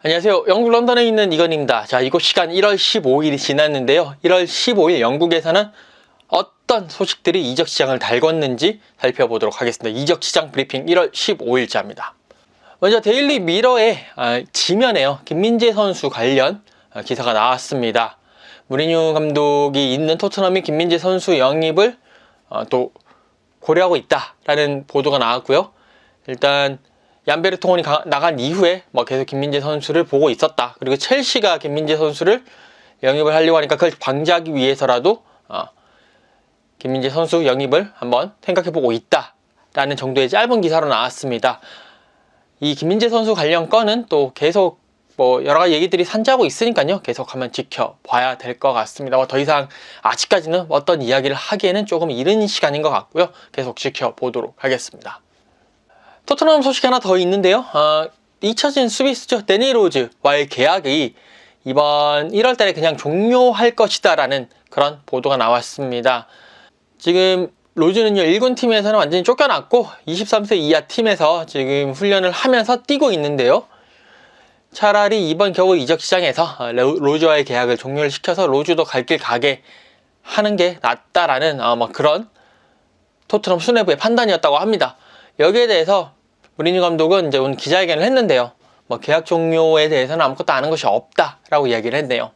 안녕하세요. 영국 런던에 있는 이건입니다. 자, 이곳 시간 1월 15일이 지났는데요. 1월 15일 영국에서는 어떤 소식들이 이적 시장을 달궜는지 살펴보도록 하겠습니다. 이적 시장 브리핑 1월 15일자입니다. 먼저 데일리 미러의 아, 지면에요. 김민재 선수 관련 아, 기사가 나왔습니다. 무리뉴 감독이 있는 토트넘이 김민재 선수 영입을 어, 또 고려하고 있다라는 보도가 나왔고요. 일단 얀베르통원이 가- 나간 이후에 뭐 계속 김민재 선수를 보고 있었다. 그리고 첼시가 김민재 선수를 영입을 하려고 하니까 그걸 방지하기 위해서라도 어, 김민재 선수 영입을 한번 생각해보고 있다라는 정도의 짧은 기사로 나왔습니다. 이 김민재 선수 관련 건은 또 계속 뭐 여러 가지 얘기들이 산자고 있으니까요. 계속 한번 지켜봐야 될 것 같습니다. 뭐 더 이상 아직까지는 어떤 이야기를 하기에는 조금 이른 시간인 것 같고요. 계속 지켜보도록 하겠습니다. 토트넘 소식 하나 더 있는데요. 어, 잊혀진 수비수죠. 데니 로즈와의 계약이 이번 1월 달에 그냥 종료할 것이다 라는 그런 보도가 나왔습니다. 지금 로즈는요, 1군 팀에서는 완전히 쫓겨났고 23세 이하 팀에서 지금 훈련을 하면서 뛰고 있는데요. 차라리 이번 겨우 이적 시장에서 어, 로- 로즈와의 계약을 종료를 시켜서 로즈도 갈 길 가게 하는 게 낫다라는 어, 뭐 그런 토트넘 수뇌부의 판단이었다고 합니다. 여기에 대해서 무리뉴 감독은 이제 오늘 기자회견을 했는데요. 뭐 계약 종료에 대해서는 아무것도 아는 것이 없다라고 이야기를 했네요.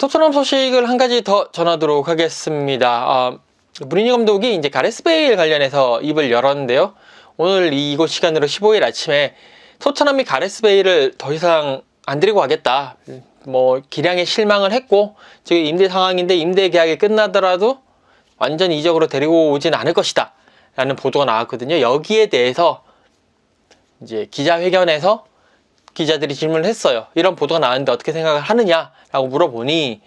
토트넘 소식을 한 가지 더 전하도록 하겠습니다. 어, 무리뉴 감독이 이제 가레스 베일 관련해서 입을 열었는데요. 오늘 이곳 시간으로 15일 아침에 토트넘이 가레스 베일을 더 이상 안 데리고 가겠다. 뭐 기량에 실망을 했고 지금 임대 상황인데 임대 계약이 끝나더라도 완전 이적으로 데리고 오진 않을 것이다. 라는 보도가 나왔거든요. 여기에 대해서 이제 기자회견에서 기자들이 질문을 했어요. 이런 보도가 나왔는데 어떻게 생각을 하느냐라고 물어보니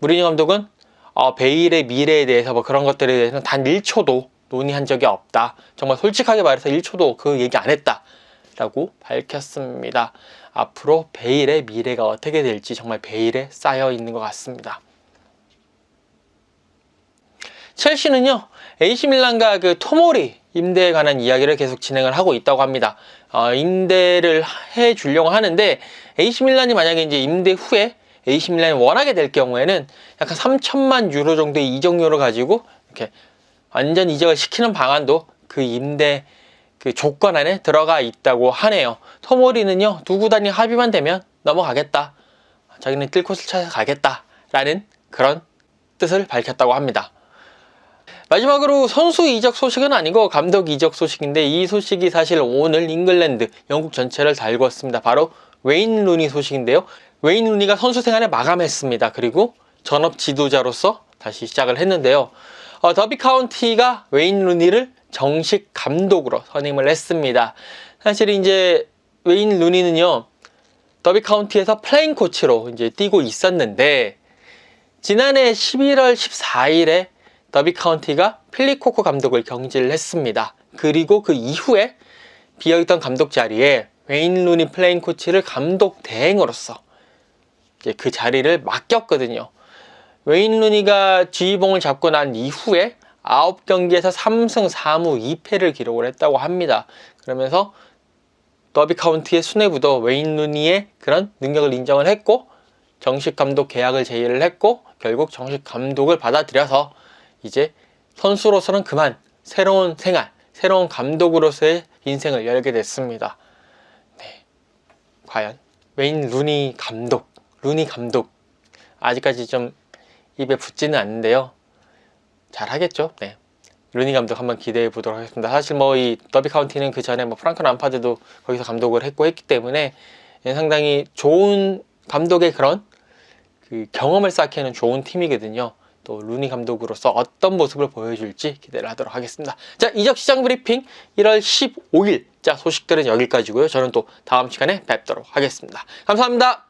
무리뉴 감독은 어, 베일의 미래에 대해서 뭐 그런 것들에 대해서는 단 1초도 논의한 적이 없다. 정말 솔직하게 말해서 1초도 그 얘기 안 했다. 라고 밝혔습니다. 앞으로 베일의 미래가 어떻게 될지 정말 베일에 쌓여 있는 것 같습니다. 첼시는요, AC 밀란과 그 토모리 임대에 관한 이야기를 계속 진행을 하고 있다고 합니다. 어, 임대를 해 주려고 하는데 AC 밀란이 만약에 이제 임대 후에 AC 밀란이 원하게 될 경우에는 약간 3천만 유로 정도의 이적료를 가지고 이렇게 완전 이적을 시키는 방안도 그 임대 그 조건 안에 들어가 있다고 하네요. 토모리는요, 두 구단이 합의만 되면 넘어가겠다. 자기는 뛸 곳을 찾아가겠다라는 그런 뜻을 밝혔다고 합니다. 마지막으로 선수 이적 소식은 아니고 감독 이적 소식인데 이 소식이 사실 오늘 잉글랜드, 영국 전체를 달궜습니다. 바로 웨인 루니 소식인데요. 웨인 루니가 선수 생활을 마감했습니다. 그리고 전업 지도자로서 다시 시작을 했는데요. 어, 더비 카운티가 웨인 루니를 정식 감독으로 선임을 했습니다. 사실 이제 웨인 루니는요. 더비 카운티에서 플레인 코치로 이제 뛰고 있었는데 지난해 11월 14일에 더비 카운티가 필리코코 감독을 경질을 했습니다. 그리고 그 이후에 비어있던 감독 자리에 웨인 루니 플레인 코치를 감독 대행으로서 이제 그 자리를 맡겼거든요. 웨인 루니가 지휘봉을 잡고 난 이후에 9경기에서 3승 4무 2패를 기록을 했다고 합니다. 그러면서 더비 카운티의 수뇌부도 웨인 루니의 그런 능력을 인정을 했고 정식 감독 계약을 제의를 했고 결국 정식 감독을 받아들여서 이제 선수로서는 그만 새로운 생활, 새로운 감독으로서의 인생을 열게 됐습니다. 네. 과연 웨인 루니 감독, 루니 감독 아직까지 좀 입에 붙지는 않는데요. 잘 하겠죠. 네. 루니 감독 한번 기대해 보도록 하겠습니다. 사실 뭐 이 더비 카운티는 그 전에 뭐 프랑크 람파드도 거기서 감독을 했고 했기 때문에 상당히 좋은 감독의 그런 그 경험을 쌓기에는 좋은 팀이거든요. 또 루니 감독으로서 어떤 모습을 보여줄지 기대를 하도록 하겠습니다. 자, 이적 시장 브리핑 1월 15일. 자, 소식들은 여기까지고요. 저는 또 다음 시간에 뵙도록 하겠습니다. 감사합니다.